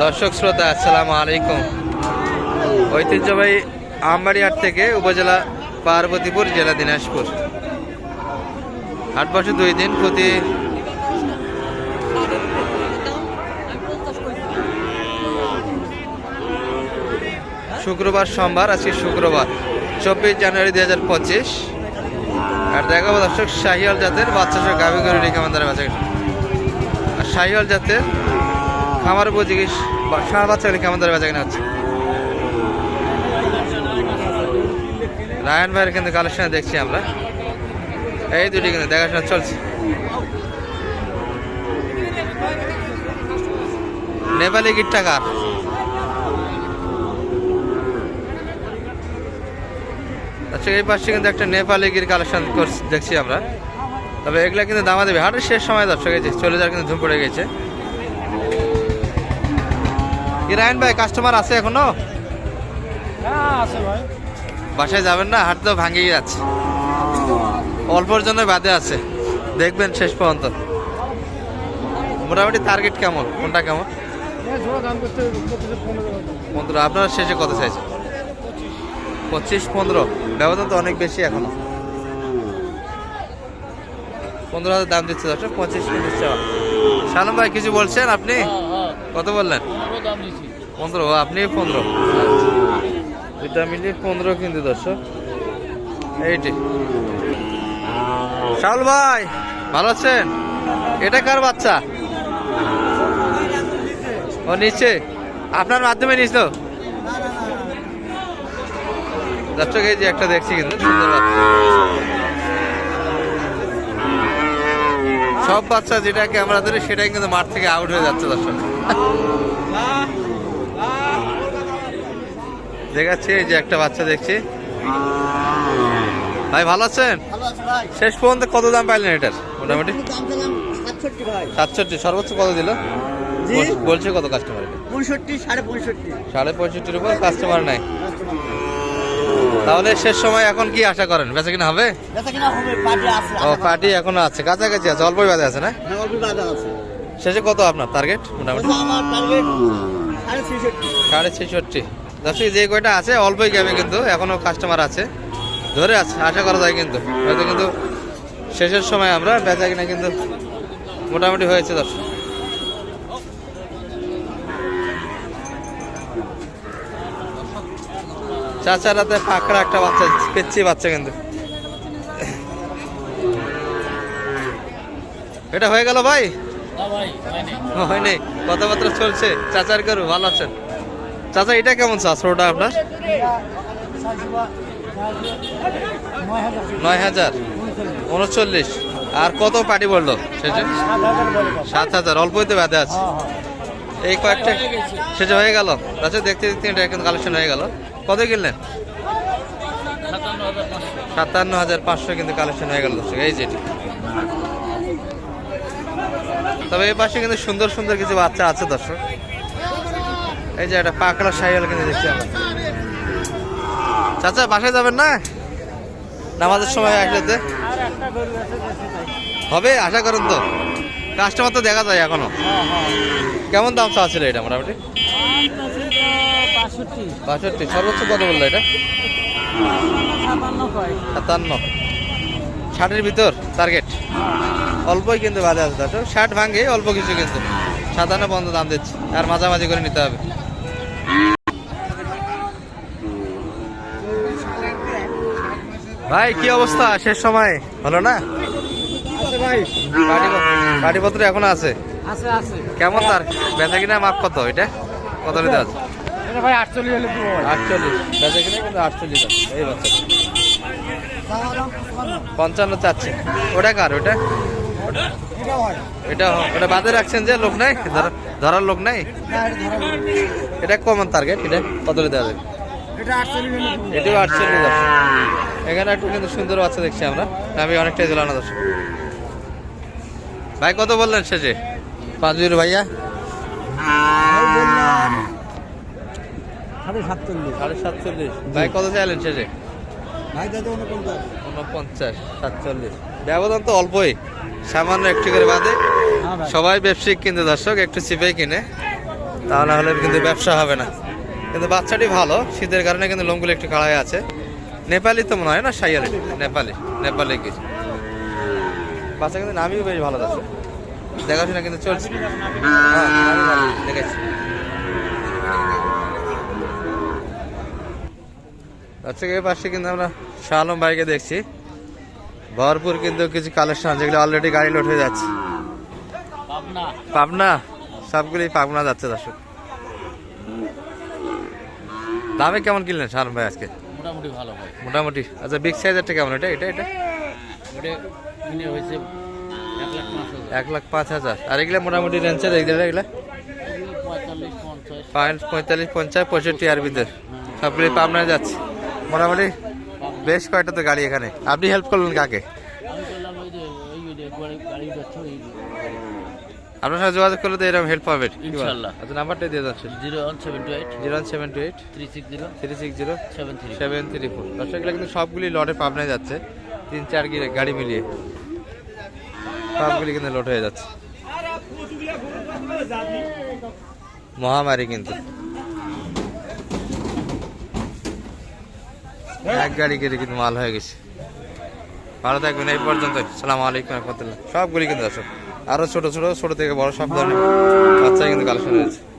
দর্শক শ্রোতা, আসসালামু আলাইকুম। ঐতিহ্যবাহী আমবাড়িহাট থেকে উপজেলা পার্বতীপুর, জেলা দিনাজপুর। হাট বছর দুই দিন, প্রতি শুক্রবার সোমবার, আজকে শুক্রবার, চব্বিশ জানুয়ারি দুই হাজার পঁচিশ। আর দেখাবো দর্শক শাহিয়াল জাতের বাচ্চা সহ গাভী গরু রেখে আমাদের আর শাহিয়াল জাতের খামার উপযোগী সারা বাচ্চা রেখে আমাদের বাচ্চা কিনা হচ্ছে? রায়ন ভাইয়ের কিন্তু কালেকশন দেখছি আমরা। এই দুটি কিন্তু দেখাশোনা চলছে। নেপালি গিট্টা কার? আচ্ছা এই পাশে কিন্তু একটা নেপালি গির কালেকশন দেখছি আমরা। তবে এগুলা কিন্তু দামা দেবে হাটের শেষ সময় দর্শক চলে যাওয়ার কিন্তু ধুম পড়ে গেছে। কি ভাই কাস্টমার আছে এখনও? হ্যাঁ আছে ভাই। বাসায় যাবেন না হাট তো ভাঙেই যাচ্ছে। অল্পর জন্য বাদে আছে। দেখবেন শেষ পর্যন্ত। মোটামুটি টার্গেট কেমন? কোনটা কেমন? পনেরো টাকা। আপনারা শেষে কত চাইছে পঁচিশ পনেরো। ব্যবধান তো অনেক বেশি এখনও। পনেরো হাজার দাম দিচ্ছে দর্শক পঁচিশ পঁচিশ চাওয়া। সালাম ভাই কিছু বলছেন আপনি? কত বললেন? দাম দিচ্ছি। পনেরো আপনি পনেরো। দুইটা মিলিয়ে পনেরো কিন্তু দর্শক। এইটি। শাহুল ভাই। ভালো আছেন? এটা কার বাচ্চা? ও নিচে। আপনার মাধ্যমে নিস তো। দর্শক এই যে একটা দেখছি কিন্তু সুন্দর সব বাচ্চা যেটা ক্যামেরা ধরে সেটাই কিন্তু মাঠ থেকে আউট হয়ে যাচ্ছে দর্শক। দেখাচ্ছি এই যে একটা বাচ্চা দেখছি। ভাই ভালো আছেন? শেষ পর্যন্ত কত দাম পাইলেন এটার? মোটামুটি? সাতষট্টি সর্বোচ্চ কত দিল? বলছে কত কাস্টমার পঁয়ষট্টি সাড়ে পঁয়ষট্টি। সাড়ে পঁয়ষট্টির উপর কাস্টমার নাই। তাহলে শেষ সময় এখন কি আশা করেন? বেচা কিনা হবে? ও পার্টি এখনও আছে। কাছাকাছি আছে অল্পই বাদে আছে না? হ্যাঁ, শেষে কত আপনার টার্গেট মোটামুটি? সাড়ে ছেষট্টি। দর্শক যে কয়টা আছে অল্পই গেমে কিন্তু এখনও কাস্টমার আছে। ধরে আছে আশা করা যায় কিন্তু। হয়তো কিন্তু শেষের সময় আমরা বেচা কিনা কিন্তু মোটামুটি হয়েছে দর্শক। চাচার রাতে পাকড়া একটা বাচ্চা পেচ্ছি বাচ্চা কিন্তু। এটা হয়ে গেল ভাই? হয়নি। কথাবার্তা চলছে। চাচার করু ভালো আছেন? চাচা, এটা কেমন চাষরোটা আপনার? নয় হাজার। উনচল্লিশ। আর কত পার্টি বলল সেটা সাত হাজার। বলে সাত হাজার অল্পই তো ব্যাধে আছে। এই কয়েকটা সেটা হয়ে গেল। আচ্ছা দেখতে দেখতে এটা কিন্তু কালেকশন হয়ে গেল। কত কিনলেন? সাতান্ন হাজার পাঁচশো কিন্তু কালেকশন হয়ে গেল এই যেটি তবে এই পাশে কিন্তু সুন্দর সুন্দর কিছু বাচ্চা আছে দর্শক। এই যে একটা পাকড়া সাইকেল কিনে দেখছি আমরা। চাচা, বাসায় যাবেন না? নামাজের সময় নাই হবে, আশা করেন তো। কাস্টমার তো দেখা যায় এখনও। কেমন দাম চাওয়া ছিল এটা মোটামুটি? বাষট্টি। সর্বোচ্চ কত বলল এটা? সাতান্ন। ষাটের ভিতর টার্গেট অল্পই কিন্তু বাজে আছে ষাট ভাঙে, অল্প কিছু কিন্তু। সাতান্ন পর্যন্ত দাম দিচ্ছে। আর মাঝামাঝি করে নিতে হবে। ভাই কি অবস্থা? শেষ সময়? হলো না? ভাই গাড়িপত্র এখনও আছে? কেমন তার? বেচা কিনা মাপ কত? এটা? কত নিতে আছে? ভাই আটচল্লিশ হলে দেবো ভাই। আটচল্লিশ। বেচা কিনা কিন্তু আটচল্লিশ আছে। এই বাচ্চা পঞ্চান্ন চাচ্ছে। ওটা কার? ওটা? এটা ওটা বাদে রাখছেন যে লোক নাই? ধরা- ধরার লোক নাই? এটা কমন টার্গেট এটা কত দেওয়া যাবে এটাও আটচল্লিশ এখানে একটু কিন্তু সুন্দর বাচ্চা দেখছি আমরা। আমি অনেকটাই দর্শক। ভাই কত বললেন শেষে? পাঁচবির ভাইয়া? সাড়ে সাতচল্লিশ। ভাই কত চাইলেন শেষে? উনপঞ্চাশ সাতচল্লিশ। ব্যবধান তো অল্পই। সামান্য একটু করে বাদে। হ্যাঁ সবাই ব্যবসায়িক কিনতে দর্শক একটু চিপেই কিনে। তা না হলে কিন্তু ব্যবসা হবে না। কিন্তু বাচ্চাটি ভালো, শীতের কারণে কিন্তু লোমগুলো একটু কাড়াই আছে। নেপালি তো মনে হয় না, সাইয়ালি? নেপালি নেপালি কি বাচ্চা কিন্তু নামিও বেশ ভালো আছে। দেখাশোনা কিন্তু চলছে। দেখেছি আচ্ছা এই পাশে কিন্তু আমরা শালম বাইকে দেখছি। ভরপুর কিন্তু কিছু কালেকশন যেগুলো অলরেডি গাড়ি লোড হয়ে যাচ্ছে। পাবনা? পাবনা? সবগুলোই পাবনা যাচ্ছে, দর্শক। দামে কেমন কিনলেন শালম ভাই আজকে? মোটামুটি ভালো ভাই মোটামুটি। আচ্ছা বিগ সাইজেরটা কেমন? এটা এটা এটা? হয়েছে এক লাখ পাঁচ হাজার। আর এগুলো মোটামুটি রেঞ্জের এগুলো এগুলো? পঁয়তাল্লিশ পঞ্চাশ। পয়েন্ট পঁয়তাল্লিশ পঞ্চাশ পঁয়ষট্টি আর ভিতর। সবগুলি পাবনায় যাচ্ছে। মোটামুটি বেশ কয়েকটা তো গাড়ি এখানে। আপনি হেল্প করলেন কাকে? আপনার সাথে যোগাযোগ করলে তো এরকম হেল্প পাবেন ইনশাল্লাহ। আচ্ছা নাম্বারটা দিয়ে যাচ্ছে। Zero one seven two eight. Zero one seven two eight. Three six zero. Three six zero. Seven three seven three four. দর্শকগুলো কিন্তু সবগুলি লটে পাবনায় যাচ্ছে। তিন চার গিরে গাড়ি মিলিয়ে। সবগুলি কিন্তু লোড হয়ে যাচ্ছে। মহামারী কিন্তু। এক গাড়ি করে কিন্তু মাল হয়ে গেছে। ভালো থাকবেন এই পর্যন্ত সালাম আলাইকুম রহমতুল্লাহ। সবগুলি কিন্তু দর্শক আরও ছোট ছোট ছোট থেকে বড় সব ধরনের বাচ্চা কিন্তু কালেকশন রয়েছে।